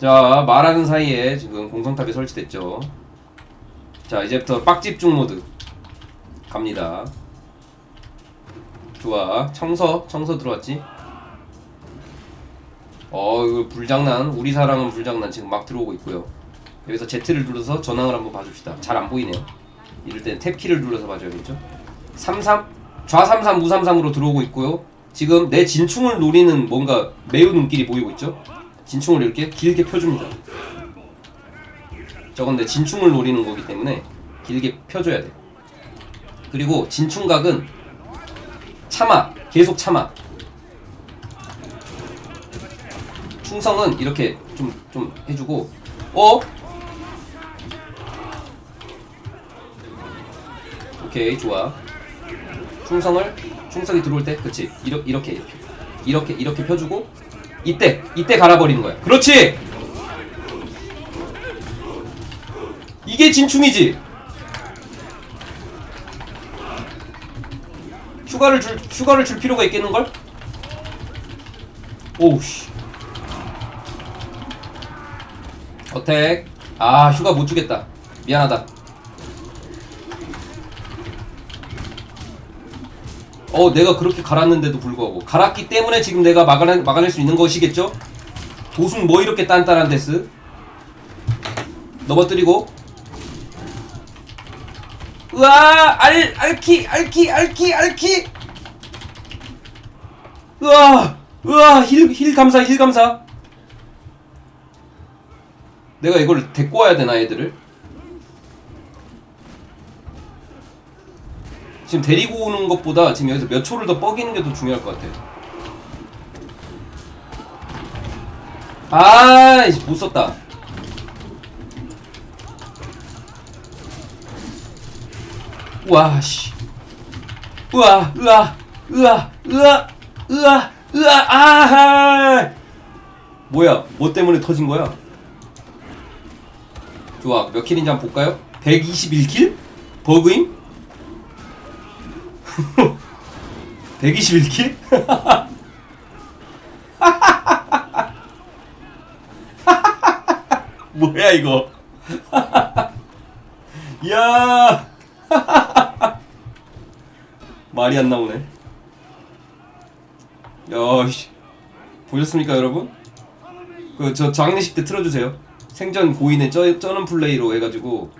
자 말하는 사이에 지금 공성탑이 설치됐죠. 자 이제부터 빡집중 모드. 갑니다. 좋아. 청서 청서 들어왔지? 어 이거 불장난. 우리 사랑은 불장난. 지금 막 들어오고 있고요. 여기서 Z를 눌러서 전황을 한번 봐줍시다. 잘 안 보이네요. 이럴 땐 탭키를 눌러서 봐줘야겠죠? 33 좌33 우삼삼으로 들어오고 있고요. 지금 내 진충을 노리는 뭔가 매우 눈길이 보이고 있죠 진충을 이렇게 길게 펴줍니다. 저건 내 진충을 노리는 거기 때문에 길게 펴줘야 돼. 그리고 진충각은 참아 계속 참아 충성은 이렇게 좀 좀 해주고 어? 오케이 좋아. 충성을 충성이 들어올 때 그치. 이렇게 이렇게 이렇게. 이렇게 이렇게 펴주고 이때 이때 갈아버리는 거야. 그렇지? 이게 진충이지. 휴가를 줄 휴가를 줄 필요가 있겠는걸? 오우씨. 어택. 아 휴가 못 주겠다. 미안하다 어 내가 그렇게 갈았는데도 불구하고. 갈았기 때문에 지금 내가 막아낼, 막아낼 수 있는 것이겠죠? 도순 뭐 이렇게 딴딴한 데스? 넘어뜨리고. 으아! 알 알키 알키 알키 알키! 으아! 으아! 힐 힐 감사 힐 감사. 내가 이걸 데리고 와야 되나 애들을 지금 데리고 오는 것보다 지금 여기서 몇 초를 더 뻐기는 게 더 중요할 것 같아 아, 못 썼다. 우와, 씨. 우와, 으아, 으아, 으아, 으아, 으아, 아하! 뭐야, 뭐 때문에 터진 거야? 좋아, 몇 킬인지 한번 볼까요? 121킬? 버그임? 121킬? 뭐야 이거? 야 말이 안 나오네. 야, 씨. 보셨습니까, 여러분? 그 저 장례식 때 틀어주세요. 생전 고인의 쩌, 쩌는 플레이로 해가지고